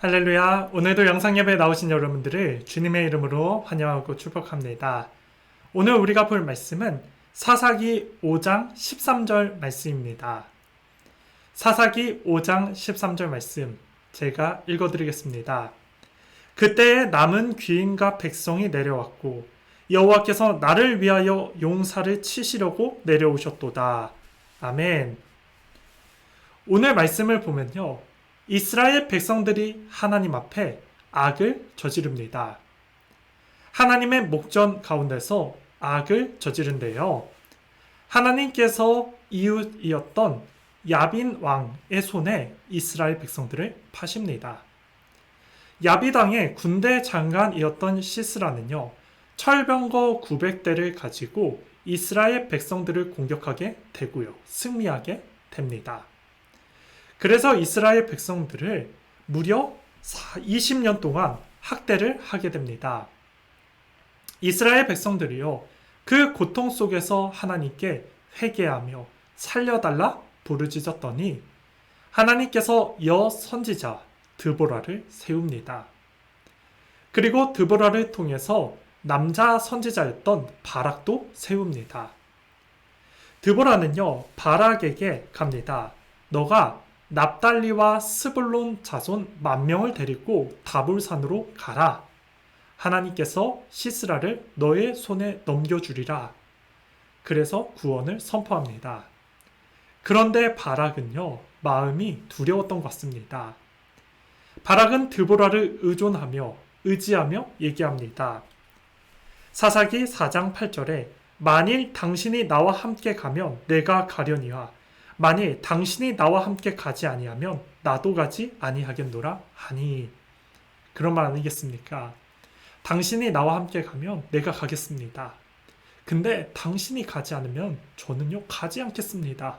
할렐루야. 오늘도 영상 예배에 나오신 여러분들을 주님의 이름으로 환영하고 축복합니다. 오늘 우리가 볼 말씀은 사사기 5장 13절 말씀입니다. 사사기 5장 13절 말씀 제가 읽어 드리겠습니다. 그때에 남은 귀인과 백성이 내려왔고 여호와께서 나를 위하여 용사를 치시려고 내려오셨도다. 아멘. 오늘 말씀을 보면요. 이스라엘 백성들이 하나님 앞에 악을 저지릅니다. 하나님의 목전 가운데서 악을 저지른데요. 하나님께서 이웃이었던 야빈 왕의 손에 이스라엘 백성들을 파십니다. 야비당의 군대 장관이었던 시스라는요, 철병거 900대를 가지고 이스라엘 백성들을 공격하게 되고요, 승리하게 됩니다. 그래서 이스라엘 백성들을 무려 20년 동안 학대를 하게 됩니다. 이스라엘 백성들이요, 그 고통 속에서 하나님께 회개하며 살려달라 부르짖었더니 하나님께서 여 선지자 드보라를 세웁니다. 그리고 드보라를 통해서 남자 선지자였던 바락도 세웁니다. 드보라는요, 바락에게 갑니다. 너가 납달리와 스불론 자손 만 명을 데리고 다볼산으로 가라. 하나님께서 시스라를 너의 손에 넘겨주리라. 그래서 구원을 선포합니다. 그런데 바락은요, 마음이 두려웠던 것 같습니다. 바락은 드보라를 의존하며 의지하며 얘기합니다. 사사기 4장 8절에 만일 당신이 나와 함께 가면 내가 가려니와 만일 당신이 나와 함께 가지 아니하면 나도 가지 아니하겠노라 하니 그런 말 아니겠습니까? 당신이 나와 함께 가면 내가 가겠습니다. 근데 당신이 가지 않으면 저는요 가지 않겠습니다.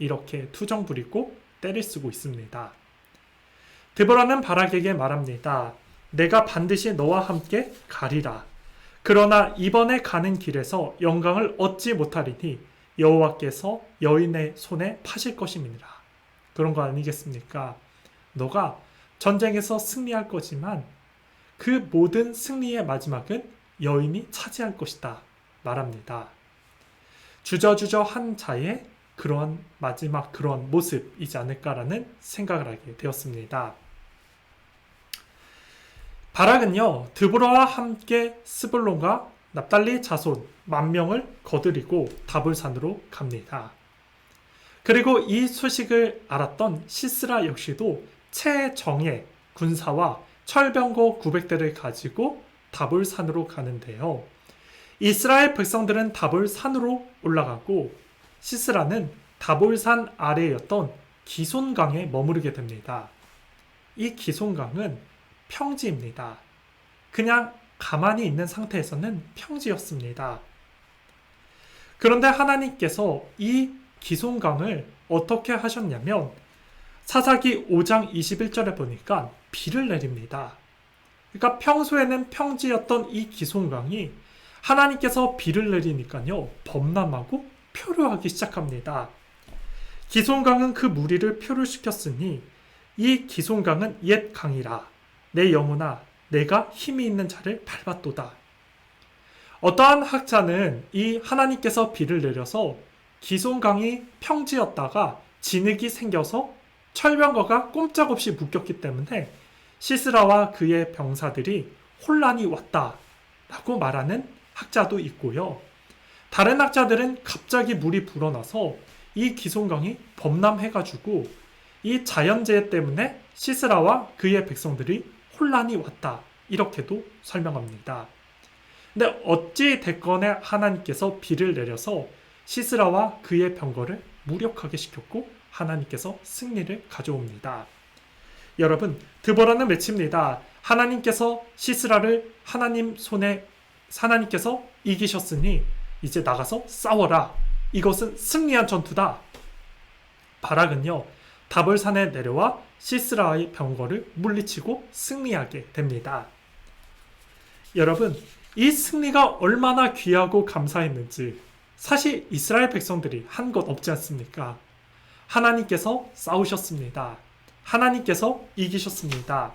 이렇게 투정 부리고 때를 쓰고 있습니다. 드보라는 바락에게 말합니다. 내가 반드시 너와 함께 가리라. 그러나 이번에 가는 길에서 영광을 얻지 못하리니 여호와께서 여인의 손에 파실 것임이니라. 그런 거 아니겠습니까? 너가 전쟁에서 승리할 거지만 그 모든 승리의 마지막은 여인이 차지할 것이다. 말합니다. 주저주저 한 자의 그러한 마지막 그런 모습이지 않을까라는 생각을 하게 되었습니다. 바락은요 드보라와 함께 스불론과 납달리 자손 만 명을 거드리고 다불산으로 갑니다. 그리고 이 소식을 알았던 시스라 역시도 최정예 군사와 철병거 900대를 가지고 다불산으로 가는데요. 이스라엘 백성들은 다불산으로 올라가고 시스라는 다볼산 아래였던 기손강에 머무르게 됩니다. 이 기손강은 평지입니다. 그냥 가만히 있는 상태에서는 평지였습니다. 그런데 하나님께서 이 기손강을 어떻게 하셨냐면 사사기 5장 21절에 보니까 비를 내립니다. 그러니까 평소에는 평지였던 이 기손강이 하나님께서 비를 내리니까요 범람하고 표류하기 시작합니다. 기손강은 그 무리를 표류시켰으니 이 기손강은 옛 강이라 내 영혼아 내가 힘이 있는 자를 밟았도다. 어떠한 학자는 이 하나님께서 비를 내려서 기손강이 평지였다가 진흙이 생겨서 철병거가 꼼짝없이 묶였기 때문에 시스라와 그의 병사들이 혼란이 왔다라고 말하는 학자도 있고요. 다른 학자들은 갑자기 물이 불어나서 이 기손강이 범람해가지고 이 자연재해 때문에 시스라와 그의 백성들이 혼란이 왔다. 이렇게도 설명합니다. 근데 어찌 됐건에 하나님께서 비를 내려서 시스라와 그의 병거를 무력하게 시켰고 하나님께서 승리를 가져옵니다. 여러분, 드보라는 외칩니다. 하나님께서 시스라를 하나님 손에 하나님께서 이기셨으니 이제 나가서 싸워라. 이것은 승리한 전투다. 바락은요, 다벌산에 내려와 시스라의 병거를 물리치고 승리하게 됩니다. 여러분, 이 승리가 얼마나 귀하고 감사했는지 사실 이스라엘 백성들이 한 것 없지 않습니까? 하나님께서 싸우셨습니다. 하나님께서 이기셨습니다.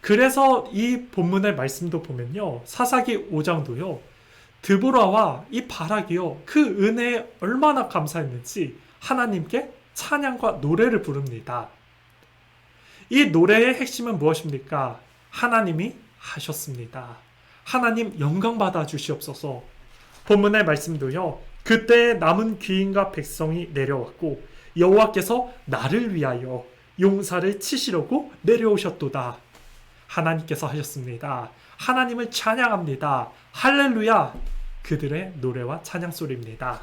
그래서 이 본문의 말씀도 보면요. 사사기 5장도요. 드보라와 이 바락이요. 그 은혜에 얼마나 감사했는지 하나님께 찬양과 노래를 부릅니다. 이 노래의 핵심은 무엇입니까? 하나님이 하셨습니다. 하나님 영광 받아 주시옵소서. 본문의 말씀도요. 그때 남은 귀인과 백성이 내려왔고 여호와께서 나를 위하여 용사를 치시려고 내려오셨도다. 하나님께서 하셨습니다. 하나님을 찬양합니다. 할렐루야. 그들의 노래와 찬양 소리입니다.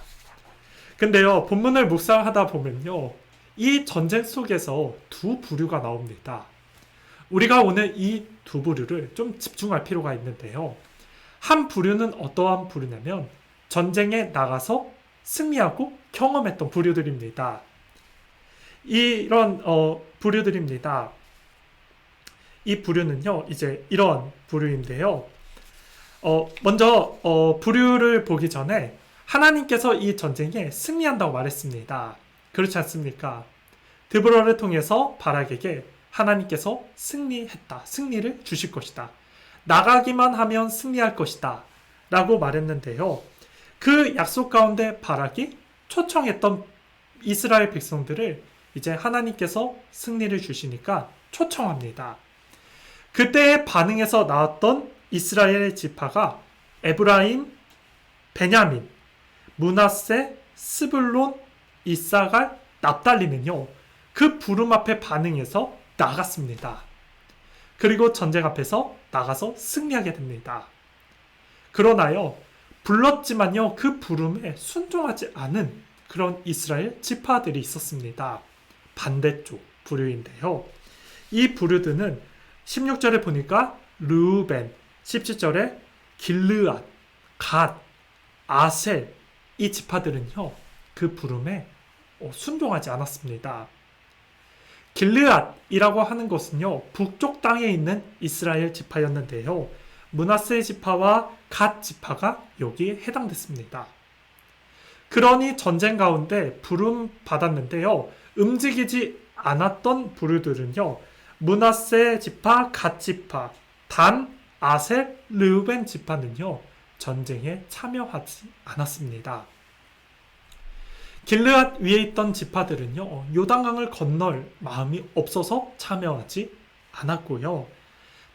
근데요, 본문을 묵상하다 보면요, 이 전쟁 속에서 두 부류가 나옵니다. 우리가 오늘 이 두 부류를 좀 집중할 필요가 있는데요. 한 부류는 어떠한 부류냐면 전쟁에 나가서 승리하고 경험했던 부류들입니다. 이런 어, 부류들입니다. 이 부류는요, 이제 이런 부류인데요. 어, 먼저 어, 부류를 보기 전에 하나님께서 이 전쟁에 승리한다고 말했습니다. 그렇지 않습니까? 드브러를 통해서 바락에게 하나님께서 승리했다. 승리를 주실 것이다. 나가기만 하면 승리할 것이다. 라고 말했는데요. 그 약속 가운데 바락이 초청했던 이스라엘 백성들을 이제 하나님께서 승리를 주시니까 초청합니다. 그때의 반응에서 나왔던 이스라엘의 지파가 에브라임, 베냐민, 문하세, 스불론, 이사갈, 납달리는요. 그 부름 앞에 반응해서 나갔습니다. 그리고 전쟁 앞에서 나가서 승리하게 됩니다. 그러나요, 불렀지만요, 그 부름에 순종하지 않은 그런 이스라엘 지파들이 있었습니다. 반대쪽 부류인데요. 이 부류들은 16절에 보니까 르우벤, 17절에 길르앗, 갓, 아셀 이 지파들은요, 그 부름에 어, 순종하지 않았습니다. 길르앗이라고 하는 것은요, 북쪽 땅에 있는 이스라엘 지파였는데요. 문하세 지파와 갓 지파가 여기에 해당됐습니다. 그러니 전쟁 가운데 부름 받았는데요. 움직이지 않았던 부류들은요. 문하세 지파, 갓 지파, 단, 아셀, 르우벤 지파는요. 전쟁에 참여하지 않았습니다. 길르앗 위에 있던 지파들은요, 요단강을 건널 마음이 없어서 참여하지 않았고요.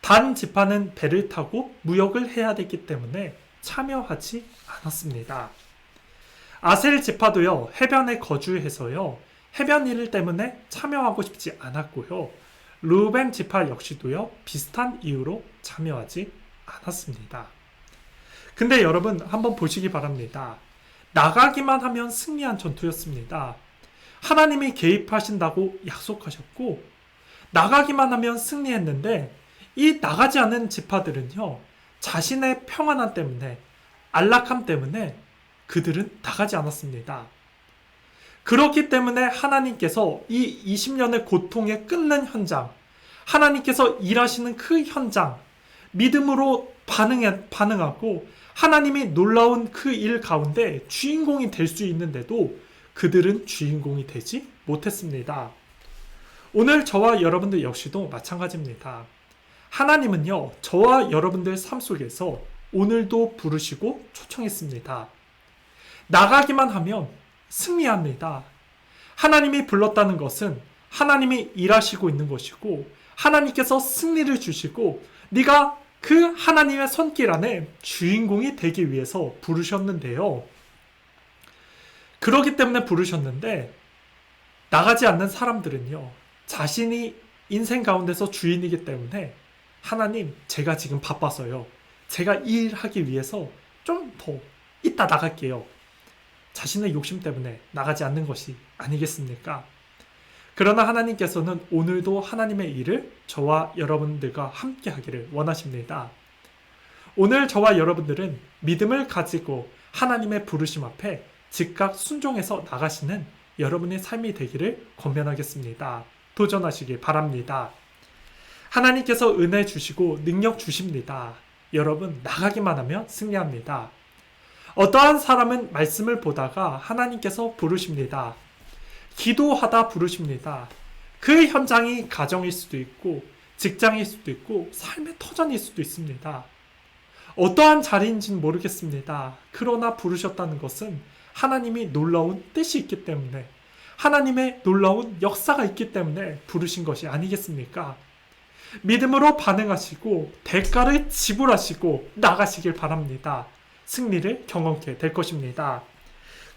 단 지파는 배를 타고 무역을 해야 됐기 때문에 참여하지 않았습니다. 아셀 지파도요, 해변에 거주해서요, 해변 일 때문에 참여하고 싶지 않았고요. 루벤 지파 역시도요, 비슷한 이유로 참여하지 않았습니다. 근데 여러분 한번 보시기 바랍니다. 나가기만 하면 승리한 전투였습니다. 하나님이 개입하신다고 약속하셨고 나가기만 하면 승리했는데 이 나가지 않은 지파들은요 자신의 평안함 때문에 안락함 때문에 그들은 나가지 않았습니다. 그렇기 때문에 하나님께서 이 20년의 고통에 끊는 현장, 하나님께서 일하시는 그 현장, 믿음으로 반응해, 반응하고 하나님이 놀라운 그 일 가운데 주인공이 될 수 있는데도 그들은 주인공이 되지 못했습니다. 오늘 저와 여러분들 역시도 마찬가지입니다. 하나님은요, 저와 여러분들 삶 속에서 오늘도 부르시고 초청했습니다. 나가기만 하면 승리합니다. 하나님이 불렀다는 것은 하나님이 일하시고 있는 것이고 하나님께서 승리를 주시고 네가 그 하나님의 손길 안에 주인공이 되기 위해서 부르셨는데요. 그러기 때문에 부르셨는데 나가지 않는 사람들은요. 자신이 인생 가운데서 주인이기 때문에 하나님 제가 지금 바빠서요. 제가 일하기 위해서 좀 더 이따 나갈게요. 자신의 욕심 때문에 나가지 않는 것이 아니겠습니까? 그러나 하나님께서는 오늘도 하나님의 일을 저와 여러분들과 함께 하기를 원하십니다. 오늘 저와 여러분들은 믿음을 가지고 하나님의 부르심 앞에 즉각 순종해서 나가시는 여러분의 삶이 되기를 권면하겠습니다. 도전하시길 바랍니다. 하나님께서 은혜 주시고 능력 주십니다. 여러분, 나가기만 하면 승리합니다. 어떠한 사람은 말씀을 보다가 하나님께서 부르십니다. 기도하다 부르십니다. 그 현장이 가정일 수도 있고, 직장일 수도 있고 삶의 터전일 수도 있습니다. 어떠한 자리인지는 모르겠습니다. 그러나 부르셨다는 것은 하나님이 놀라운 뜻이 있기 때문에 하나님의 놀라운 역사가 있기 때문에 부르신 것이 아니겠습니까? 믿음으로 반응하시고 대가를 지불하시고 나가시길 바랍니다. 승리를 경험케 될 것입니다.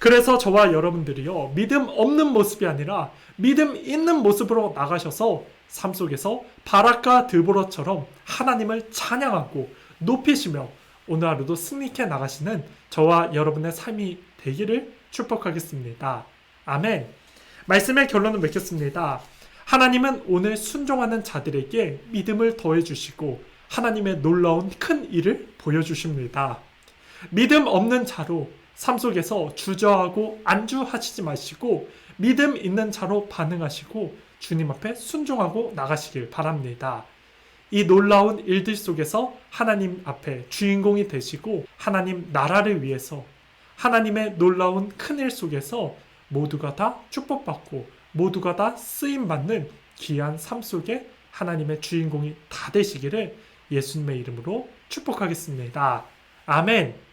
그래서 저와 여러분들이요, 믿음 없는 모습이 아니라 믿음 있는 모습으로 나가셔서 삶 속에서 바락과 드보라처럼 하나님을 찬양하고 높이시며 오늘 하루도 승리케 나가시는 저와 여러분의 삶이 되기를 축복하겠습니다. 아멘. 말씀의 결론을 맺겠습니다. 하나님은 오늘 순종하는 자들에게 믿음을 더해 주시고 하나님의 놀라운 큰 일을 보여 주십니다. 믿음 없는 자로 삶 속에서 주저하고 안주하시지 마시고 믿음 있는 자로 반응하시고 주님 앞에 순종하고 나가시길 바랍니다. 이 놀라운 일들 속에서 하나님 앞에 주인공이 되시고 하나님 나라를 위해서 하나님의 놀라운 큰 일 속에서 모두가 다 축복받고 모두가 다 쓰임 받는 귀한 삶 속에 하나님의 주인공이 다 되시기를 예수님의 이름으로 축복하겠습니다. 아멘.